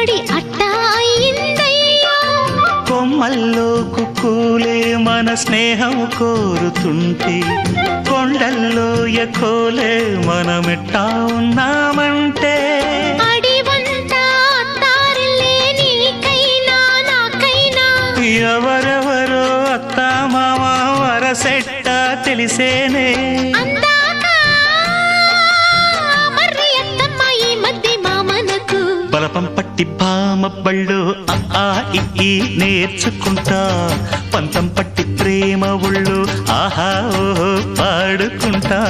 పడి అట్టా అయిందయ్యో కొమ్మల్లో కుక్కూలే మన స్నేహం కోరుతుంటే కొండల్లో ఎకోలే మనమెట్టా ఉన్నామంటే. ఎవరెవరో అత్త మామ వరసెట్ట తెలిసేనే. మామనకు పట్టి భామబ్బళ్ళు బళ్ళు ఆ ఈ నేర్చుకుంటా. పంతం పట్టి ప్రేమ ఒళ్ళు ఆహా ఓహో పాడుకుంటా.